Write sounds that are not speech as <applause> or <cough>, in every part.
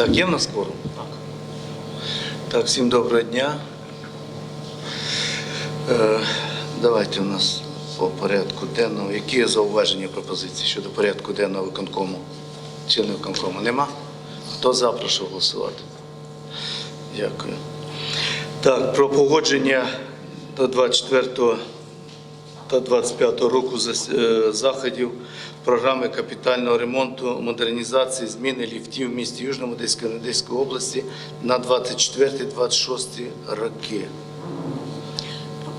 Так, є в нас кворум? Так. Так, всім доброго дня. Е, давайте у нас по порядку денного. Які є зауваження пропозиції щодо порядку денного виконкому? Чи не виконкому? Нема? Хто за, прошу голосувати. Дякую. Так, про погодження до 24 та 25 року е, заходів програми капітального ремонту, модернізації, зміни ліфтів в місті Южному Одеської області на 24-26 роки.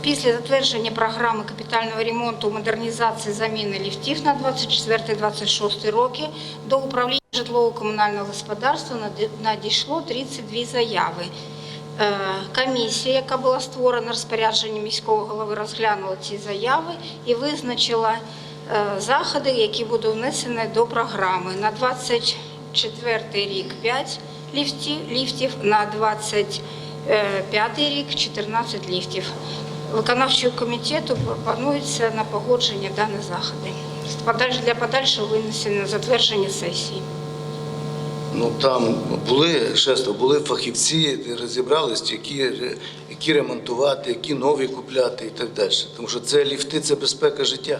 Після затвердження програми капітального ремонту, модернізації, заміни ліфтів на 24-26 роки до управління житлово-комунального господарства наді- надійшло 32 заяви. Е, Комісія, яка була створена розпорядженням міського голови, розглянула ці заяви і визначила заходи, які будуть внесені до програми. На 24 рік 5 ліфтів, ліфтів на 25 рік 14 ліфтів. Виконавчого комітету пропонується на погодження дані заходи для подальшого винесення затвердження сесії. Ну там були шесто, були фахівці, розібрались, які, які ремонтувати, які нові купляти і так далі. Тому що це ліфти, це безпека життя.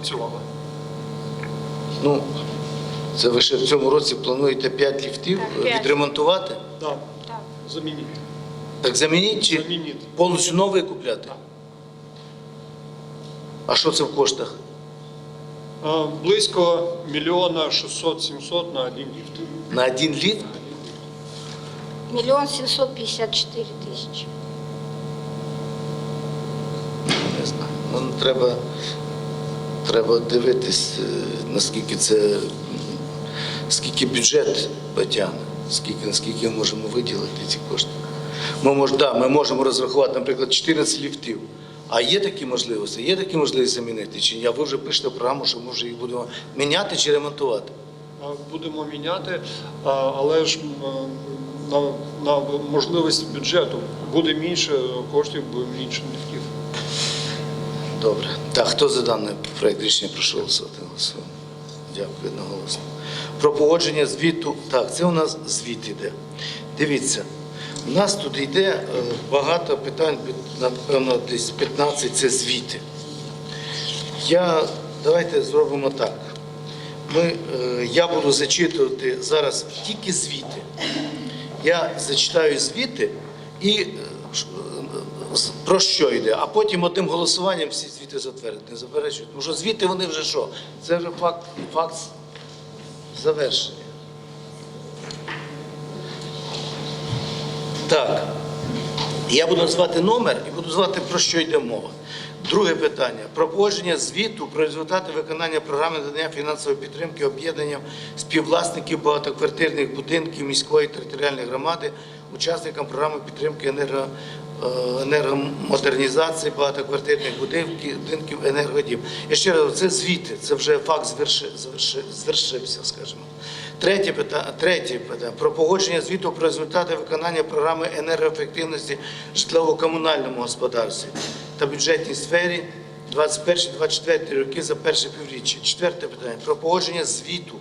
Працювала. Ну, це ви ще в цьому році плануєте 5 ліфтів Так, п'ять. відремонтувати? Так, Так. замінити. Так замініть чи Замінити. повністю новий купляти? Так. А що це в коштах? А, Близько мільйона 600-700 на один ліфт. На один ліфт? Мільйон 754 тисячі. Не знаю. Ну, треба, треба дивитись, е, наскільки це, скільки бюджет потягне, скільки, наскільки ми можемо виділити ці кошти. Ми, мож, да, ми можемо розрахувати, наприклад, 14 ліфтів. А є такі можливості? Є такі можливості замінити? Чи ні? Ви вже пишете програму, що може їх будемо міняти чи ремонтувати? Будемо міняти, але ж на, на можливість бюджету буде менше коштів, буде менше ліфтів. Добре. Так, хто за даний проект рішення прошу голосувати? Дякую одноголосно. Про погодження звіту. Так, це у нас звіт іде. Дивіться, у нас тут йде е, багато питань, напевно, десь 15 це звіти. Я, давайте зробимо так. Ми, е, я буду зачитувати зараз тільки звіти. Я зачитаю звіти і е, про що йде, а потім одним голосуванням всі звіти затвердити, не заперечують. Тому що звіти вони вже що? Це вже факт, факт завершення. Так. Я буду назвати номер і буду звати про що йде мова. Друге питання про погодження звіту про результати виконання програми надання фінансової підтримки об'єднанням співвласників багатоквартирних будинків міської територіальної громади, учасникам програми підтримки енерго, енергомодернізації багатоквартирних будинків, енергодім. Я ще раз, це звіти, це вже факт зверши, зверши, звершився, скажімо. Третє питання, третє питання про погодження звіту про результати виконання програми енергоефективності житлово-комунальному господарстві та бюджетній сфері 21-24 роки за перше півріччя. Четверте питання про погодження звіту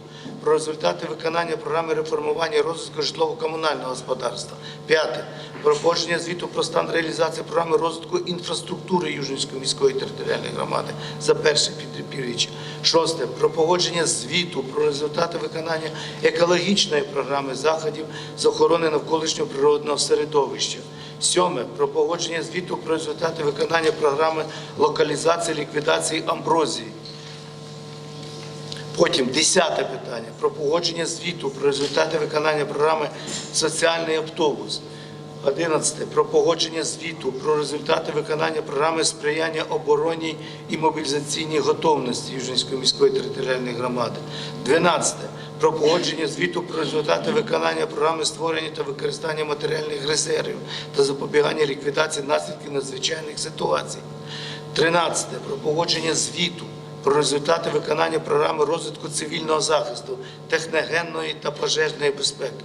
про результати виконання програми реформування і розвитку житлово-комунального господарства. П'яте про погодження звіту про стан реалізації програми розвитку інфраструктури Южницької міської територіальної громади за перше пів- півріччя. Шосте про погодження звіту про результати виконання екологічної програми заходів з охорони навколишнього природного середовища. Сьоме про погодження звіту про результати виконання програми локалізації ліквідації амброзії. Потім десяте питання про погодження звіту про результати виконання програми Соціальний автобус. Одинадцяте про погодження звіту про результати виконання програми сприяння оборонній і мобілізаційній готовності Южницької міської територіальної громади. Дванадцяте про погодження звіту про результати виконання програми створення та використання матеріальних резервів та запобігання ліквідації наслідків надзвичайних ситуацій. 13. Про погодження звіту про результати виконання програми розвитку цивільного захисту, техногенної та пожежної безпеки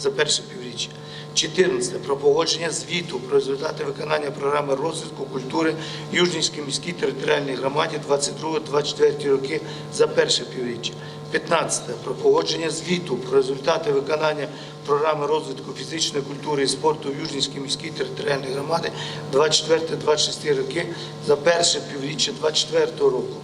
за перше півріччя. 14. Про погодження звіту про результати виконання програми розвитку культури Южнівській міській територіальній громаді 22-24 роки за перше півріччя. 15. Про погодження звіту про результати виконання програми розвитку фізичної культури і спорту в Южнівській міській територіальній громаді 24-26 роки за перше півріччя 24 року.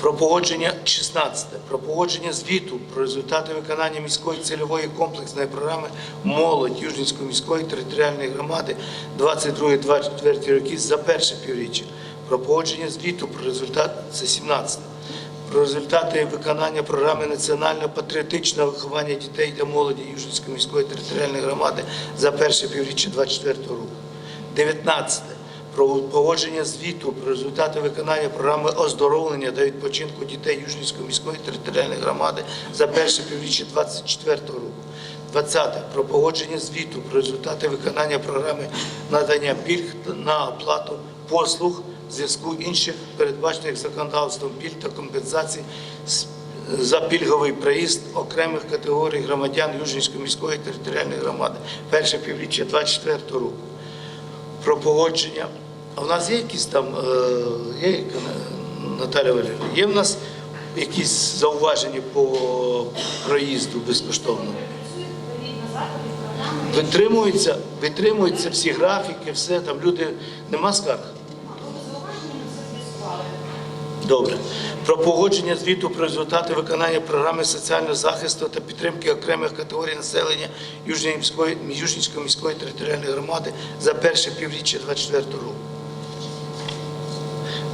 Про погодження 16. Про погодження звіту про результати виконання міської цільової комплексної програми Молодь Южнівської міської територіальної громади 22-24 роки за перше півріччя. Про погодження звіту про результат це 17. Про результати виконання програми національно-патріотичного виховання дітей та молоді Южнівської міської територіальної громади за перше півріччя 24 року. 19 про погодження звіту про результати виконання програми оздоровлення та відпочинку дітей Южнівської міської територіальної громади за перше півріччя 2024 року. 20. Про погодження звіту про результати виконання програми надання пільг на оплату послуг в зв'язку інших передбачених законодавством пільг та компенсацій за пільговий проїзд окремих категорій громадян Южнівської міської територіальної громади перше півріччя 2024 року про погодження. А в нас є якісь там, е, є Наталя Валерійовна, є в нас якісь зауваження по проїзду безкоштовно? Витримуються, витримуються всі графіки, все там люди, нема скарг? Добре. Про погодження звіту про результати виконання програми соціального захисту та підтримки окремих категорій населення Южної міської, Южнівської міської територіальної громади за перше півріччя 24 року.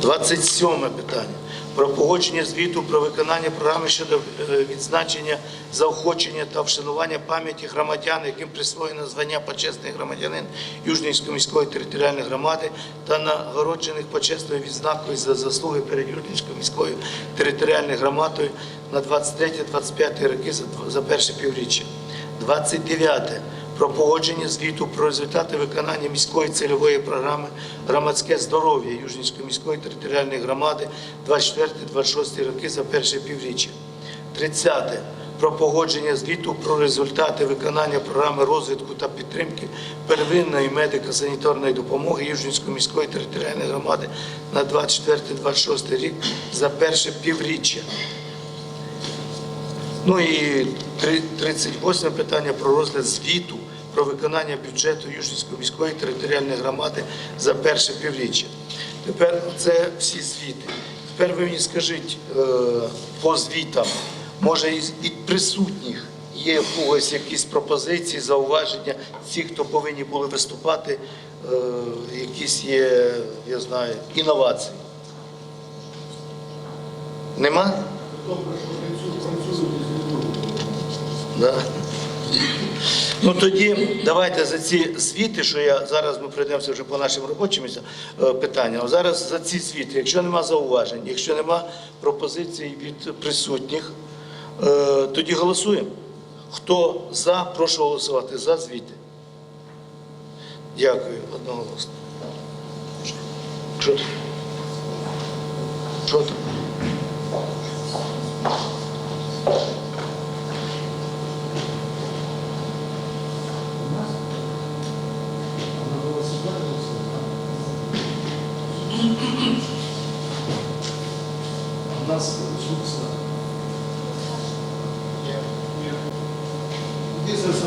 27 питання. Про погодження звіту про виконання програми щодо е, відзначення, заохочення та вшанування пам'яті громадян, яким присвоєно звання почесний громадянин Южнівської міської територіальної громади та нагороджених почесною відзнакою за заслуги перед Южнівською міською територіальною громадою на 23-25 роки за, перше півріччя. 29 про погодження звіту про результати виконання міської цільової програми громадське здоров'я Южнівської міської територіальної громади 24-26 роки за перше півріччя. 30. Про погодження звіту про результати виконання програми розвитку та підтримки первинної медико-санітарної допомоги Южнівської міської територіальної громади на 24-26 рік за перше півріччя. Ну і 38 питання про розгляд звіту про виконання бюджету Южнівської міської територіальної громади за перше півріччя. Тепер це всі звіти. Тепер ви мені скажіть е, по звітам, може і присутніх є в когось якісь пропозиції, зауваження, ті, хто повинні були виступати, е, якісь є, я знаю, інновації. Нема? Да. Ну тоді давайте за ці звіти, що я зараз ми пройдемося вже по нашим робочим е, питанням. Зараз за ці звіти, якщо нема зауважень, якщо нема пропозицій від присутніх, е, тоді голосуємо. Хто за, прошу голосувати за звіти. Дякую, одноголосно. Що там? Що там?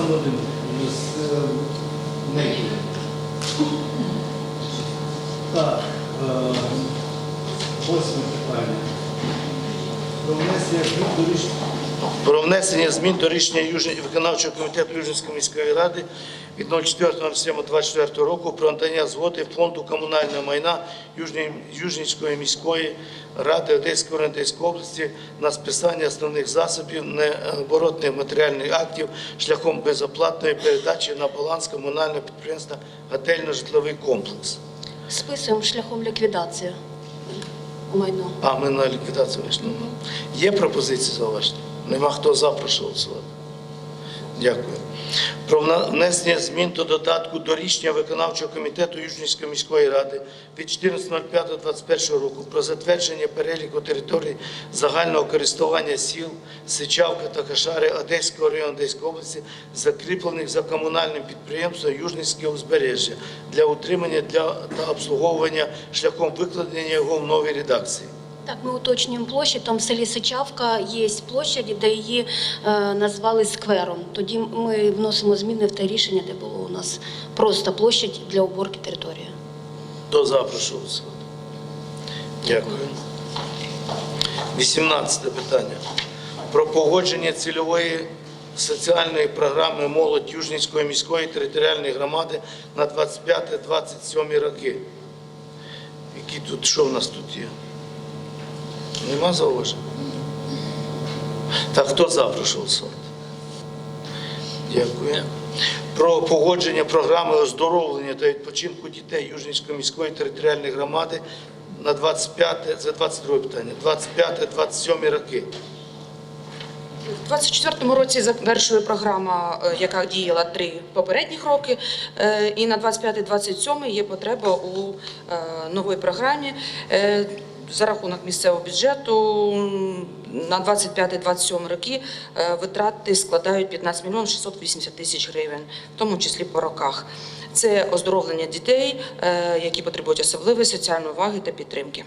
Один з е, неї. Так, е, восьме питання. Про внесення до рішення. Про внесення змін до рішення Южні- виконавчого комітету Южнівської міської ради від 04.07.24 року про надання згоди фонду комунального майна Южні- Южнівської міської ради Одеської району Одеської області на списання основних засобів необоротних матеріальних актів шляхом безоплатної передачі на баланс комунального підприємства готельно-житловий комплекс. Списуємо шляхом ліквідації майно. А, ми на ліквідацію вийшли. Є пропозиції зауваження? Нема хто за, прошу голосувати. Дякую. Про внесення змін до додатку до рішення виконавчого комітету Южнівської міської ради від 14.05.21 року про затвердження переліку територій загального користування сіл Сичавка та Кашари Одеського району Одеської області, закріплених за комунальним підприємством Южницьке узбережжя для утримання для та обслуговування шляхом викладення його в новій редакції. Так, ми уточнюємо площу. Там в селі Сичавка є площадь, де її е, назвали сквером. Тоді ми вносимо зміни в те рішення, де було у нас просто площадь для уборки території. Хто за, прошу. Дякую. 18 питання. Про погодження цільової соціальної програми молодь Южнівської міської територіальної громади на 25-27 роки. Які тут, що в нас тут є? Нема зауважень? Так, хто за, прошу голосувати. Дякую. Про погодження програми оздоровлення та відпочинку дітей Южнівської міської територіальної громади на 25, це 22 питання, 25-27 роки. У 24-му році завершує програма, е, яка діяла три попередніх роки, е, і на 25-27 є потреба у е, новій програмі. За рахунок місцевого бюджету на 25-27 роки е, витрати складають 15 мільйонів 680 тисяч гривень, в тому числі по роках. Це оздоровлення дітей, е, які потребують особливої соціальної уваги та підтримки.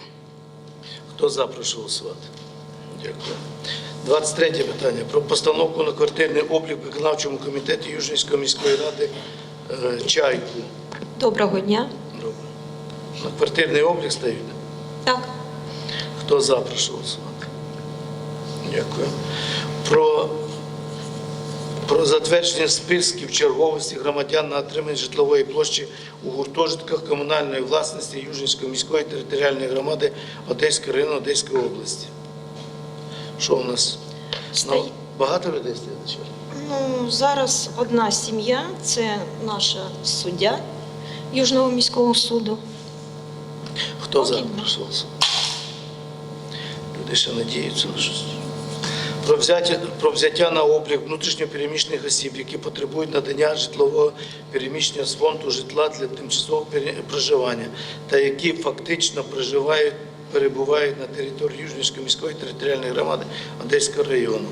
Хто за, прошу голосувати. Дякую. 23 питання. Про постановку на квартирний облік в виконавчому комітеті Южнівської міської ради е, Чайку. Доброго дня. Добре. На квартирний облік стають? Так, Хто за, прошу голосувати. Дякую. Про, про затвердження списків черговості громадян на отримання житлової площі у гуртожитках комунальної власності Южнівської міської територіальної громади Одеського району Одеської області. Що у нас? Ну, Багато людей стоять? ну зараз одна сім'я, це наша суддя Южного міського суду. Хто за? Окей. Прошу голосувати. Люди ще надіються на щось. Про взяття, про взяття на облік внутрішньопереміщених осіб, які потребують надання житлового переміщення з фонду житла для тимчасового проживання та які фактично проживають, перебувають на території Южнівської міської територіальної громади Одеського району.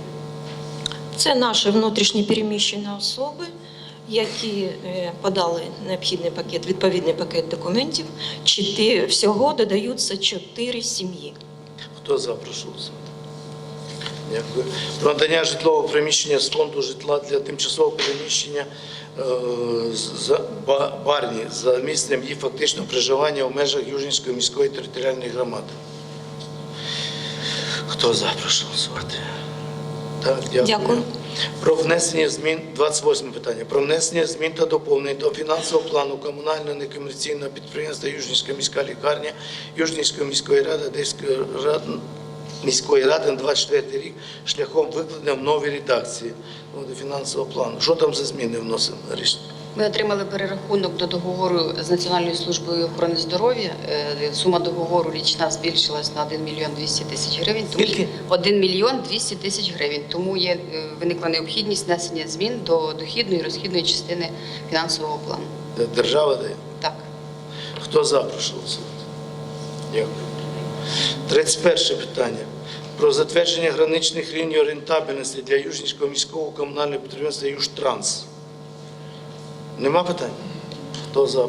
Це наші внутрішні переміщені особи, які е, подали необхідний пакет, відповідний пакет документів. Всього додаються чотири сім'ї. Хто за, прошу. Дякую. Про надання житлового приміщення з фонду житла для тимчасового переміщення е, барні за місцем її фактичного проживання в межах Южнівської міської територіальної громади. Хто за, прошу голосувати. Так, дякую. Дякую. Про внесення змін, 28 питання, про внесення змін та доповнень до фінансового плану комунального некомерційного підприємства Южнівська міська лікарня Южнівської міської ради Одеської ради, міської ради на 24 рік шляхом викладення в новій редакції до фінансового плану. Що там за зміни вносимо рішення? Ми отримали перерахунок до договору з Національною службою охорони здоров'я. Е, Сума договору річна збільшилась на 1 мільйон 200 тисяч гривень. Тому Скільки? 1 мільйон 200 тисяч гривень. Тому є е, виникла необхідність внесення змін до дохідної і розхідної частини фінансового плану. Держава дає? Так. Хто за, прошу голосувати. Дякую. 31 питання. Про затвердження граничних рівнів рентабельності для Южнівського міського комунального підприємства «Южтранс». Нема питань? Хто за.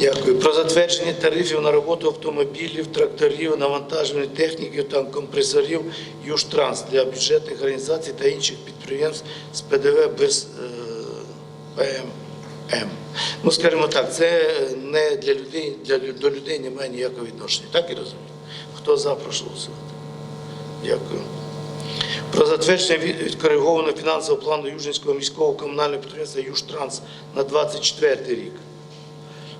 Дякую. Про затвердження тарифів на роботу автомобілів, тракторів, навантажувальної техніки та компресорів «Южтранс» для бюджетних організацій та інших підприємств з ПДВ без е, ПММ. Ну, скажімо так, це не для людей, для, до людей немає ніякого відношення. Так і розумію? Хто за, прошу. Дякую. Про затвердження відкоригованого фінансового плану Южинського міського комунального підприємства «Южтранс» на 24 рік.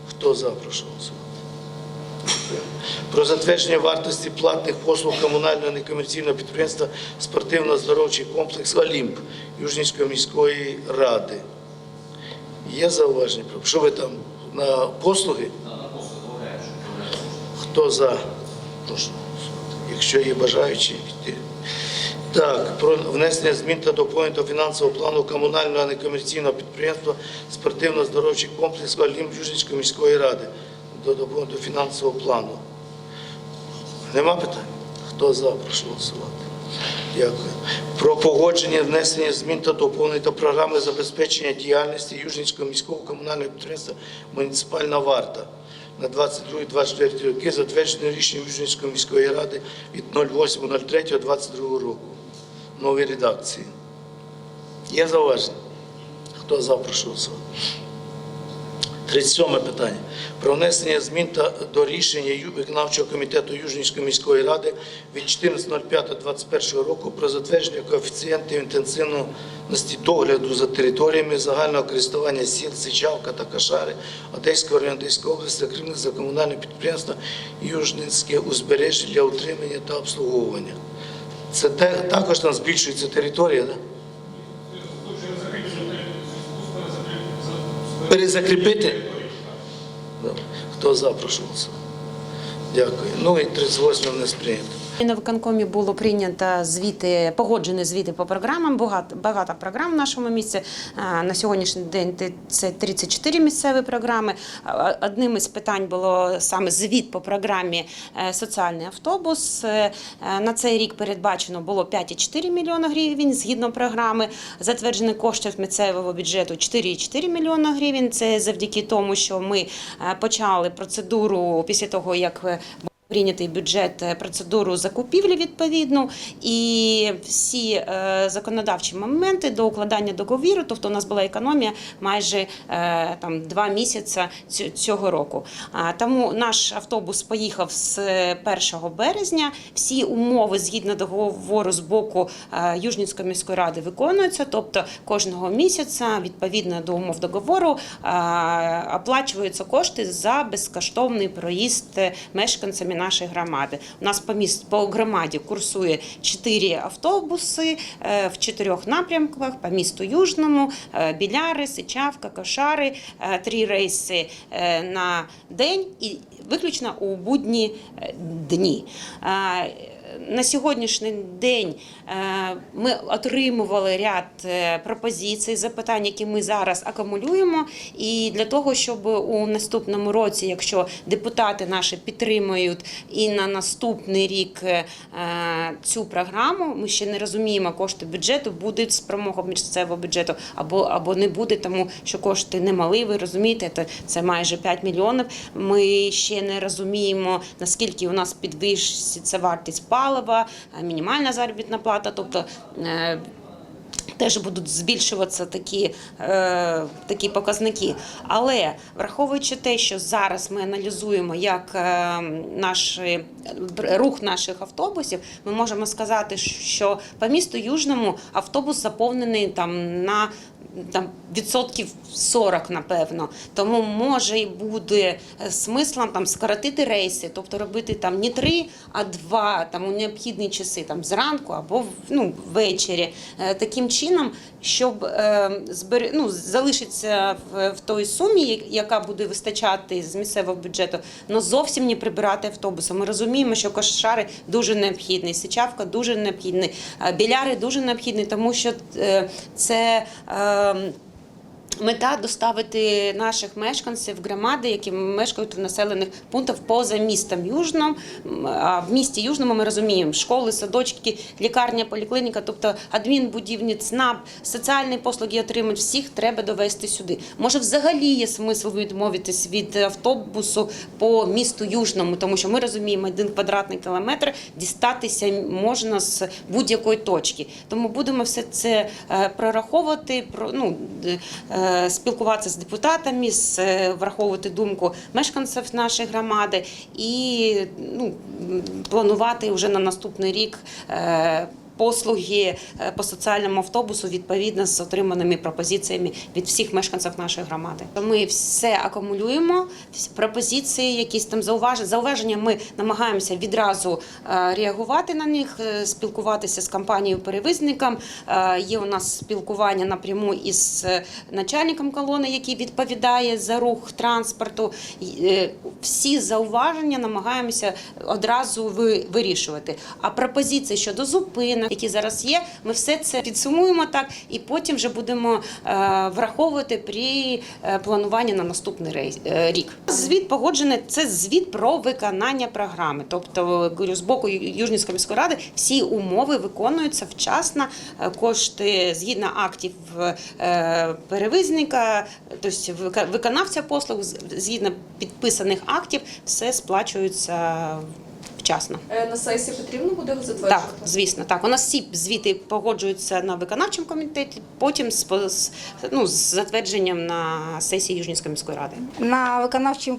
Хто за, прошу голосувати. Про затвердження вартості платних послуг комунального некомерційного підприємства спортивно-здоровчий комплекс «Олімп» Южнівської міської ради. Є зауваження? Що ви там на послуги? Хто за? Прошу. Якщо є бажаючі. Так, про внесення змін та доповнень до фінансового плану комунального некомерційного підприємства спортивно-здоровчий комплекс Олімп Южницької міської ради. До доповнень до фінансового плану. Нема питань? Хто за, прошу голосувати. Дякую. Про погодження внесення змін та доповнень до програми забезпечення діяльності Южницького міського комунального підприємства Муніципальна варта на 22-24 роки, затверджене рішенням Южницької міської ради від 08.03.22 року. Нові редакції. Є зауваження? Хто за, прошу голосувати. 37 питання. Про внесення змін та до рішення виконавчого комітету Южнівської міської ради від 14.05.21 року про затвердження коефіцієнтів інтенсивності догляду за територіями загального користування сіл Сичавка та Кашари Одеського району області, закріплених за комунальне підприємство Южницьке узбережжя для утримання та обслуговування. Це те- також там збільшується територія, так? Перезакріпити? Хто за. Дякую. Ну і 38 не сприйнято. На виконкомі було прийнято звіти, погоджені звіти по програмам. Багато, багато програм в нашому місці. На сьогоднішній день це 34 місцеві програми. Одним із питань було саме звіт по програмі е, соціальний автобус. Е, е, На цей рік передбачено було 5,4 мільйона гривень згідно програми. Затверджені кошти місцевого бюджету 4,4 мільйона гривень. Це завдяки тому, що ми почали процедуру після того, як Прийнятий бюджет е, процедуру закупівлі відповідну і всі е, законодавчі моменти до укладання договіру. Тобто у нас була економія майже е, там два місяці цього року. Тому наш автобус поїхав з 1 березня. Всі умови згідно договору з боку Южницької міської ради виконуються. Тобто кожного місяця відповідно до умов договору оплачуються кошти за безкоштовний проїзд мешканцями нашої громади. У нас по міст по громаді курсує 4 автобуси е, в чотирьох напрямках по місту Южному, е, Біляри, Сичавка, Кошари, е, три рейси на день і виключно у будні дні. На сьогоднішній день е, ми отримували ряд е, пропозицій, запитань, які ми зараз акумулюємо. І для того, щоб у наступному році, якщо депутати наші підтримують і на наступний рік е, цю програму, ми ще не розуміємо кошти бюджету, будуть спромога місцевого бюджету або, або не буде, тому що кошти немалі, ви розумієте, це, це майже 5 мільйонів. Ми ще не розуміємо, наскільки у нас підвищиться вартість палива, е, мінімальна заробітна плата, тобто. е, Теж будуть збільшуватися такі, е, такі показники. Але враховуючи те, що зараз ми аналізуємо, як е, рух наших автобусів, ми можемо сказати, що по місту Южному автобус заповнений там на там відсотків 40, напевно. Тому може і буде е, смислом там скоротити рейси, тобто робити там не три, а два там у необхідні часи, там зранку або ну, ввечері. Е, Таким чином, щоб е, збер... ну, залишиться в, той сумі, яка буде вистачати з місцевого бюджету, але зовсім не прибирати автобуси. Ми розуміємо, що кошари дуже необхідний, сичавка дуже необхідний, біляри дуже необхідний, тому що це. Е, Мета доставити наших мешканців громади, які мешкають в населених пунктах поза містом Южном. А в місті Южному ми розуміємо школи, садочки, лікарня, поліклініка, тобто адмінбудівні, ЦНАП, соціальні послуги отримують, всіх треба довести сюди. Може, взагалі є смисл відмовитись від автобусу по місту Южному, тому що ми розуміємо, один квадратний кілометр дістатися можна з будь-якої точки. Тому будемо все це е, прораховувати, про ну е, спілкуватися з депутатами, е, враховувати думку мешканців нашої громади і ну планувати вже на наступний рік. Послуги е, по соціальному автобусу відповідно з отриманими пропозиціями від всіх мешканців нашої громади. Ми все акумулюємо, пропозиції, якісь там зауваження. Зауваження ми намагаємося відразу е, реагувати на них, е, спілкуватися з компанією-перевізником. Є у нас спілкування напряму із начальником колони, який відповідає за рух транспорту. Всі зауваження намагаємося одразу ви- вирішувати. А пропозиції щодо зупинок, частинах, які зараз є. Ми все це підсумуємо так, і потім вже будемо е, враховувати при е, плануванні на наступний е, рік. Звіт погоджений. Це звіт про виконання програми. Тобто, говорю, з боку Южнівської міської ради всі умови виконуються вчасно. Кошти згідно актів перевізника, тобто виконавця послуг, згідно підписаних актів, все сплачується вчасно. Е, На сесії потрібно буде Так, звісно, так. У нас всі звіти погоджуються на виконавчому комітеті, потім з, ну, з затвердженням на сесії Южнівської міської ради. На виконавчому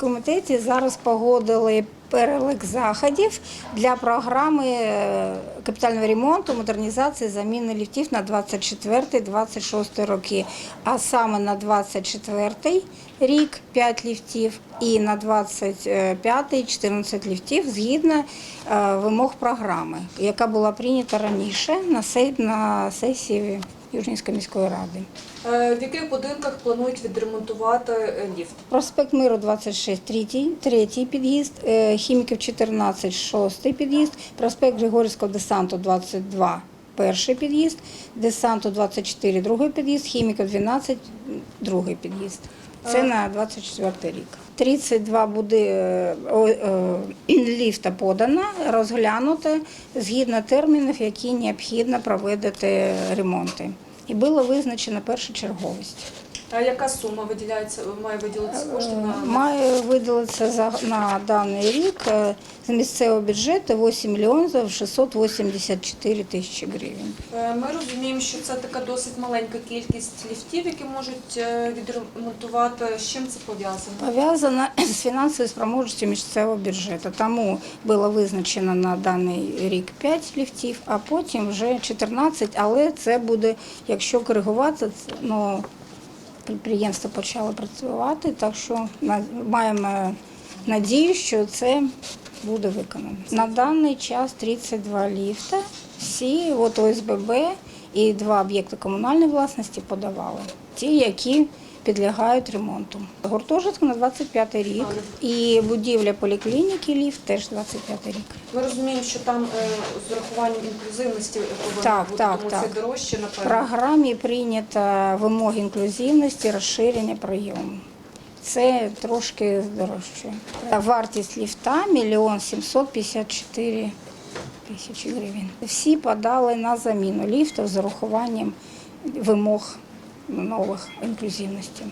комітеті зараз погодили перелік заходів для програми е, капітального ремонту, модернізації, заміни ліфтів на 24-26 роки. А саме на 24 рік 5 ліфтів і на 25 14 ліфтів згідно е, вимог програми, яка була прийнята раніше на сесії Южнівської міської ради. Е, В яких будинках планують відремонтувати е, ліфт? Проспект Миру 26, третій, третій під'їзд, е, Хіміків 14, шостий під'їзд, проспект Григорівського десанту 22, перший під'їзд, десанту 24, другий під'їзд, Хіміків 12, другий під'їзд. Це на 24 рік. 32 буде о, <clears throat> ліфта подано, розглянуто згідно термінів, які необхідно проводити ремонти. І була визначена перша першочерговість. А яка сума виділяється, має виділитися коштів на Має виділитися за на даний рік е, з місцевого бюджету 8 мільйонів 684 тисячі гривень. Е, Ми розуміємо, що це така досить маленька кількість ліфтів, які можуть е, відремонтувати. З чим це пов'язано? Пов'язана з фінансовою спроможністю місцевого бюджету. Тому було визначено на даний рік 5 ліфтів, а потім вже 14, але це буде, якщо коригувати, ну, підприємство почало працювати, так що маємо надію, що це буде виконано. На даний час 32 ліфта, всі от ОСББ і два об'єкти комунальної власності подавали. Ті, які підлягають ремонту. Гуртожиток на 25 рік і будівля поліклініки ліфт теж 25 рік. Ми розуміємо, що там е, з урахуванням інклюзивності Так, бути, так, тому так. це дорожче, В програмі прийнято вимоги інклюзивності, розширення прийому. Це трошки дорожче. Та Вартість ліфта – мільйон 754 тисячі гривень. Всі подали на заміну ліфта з урахуванням вимог нових інклюзивності.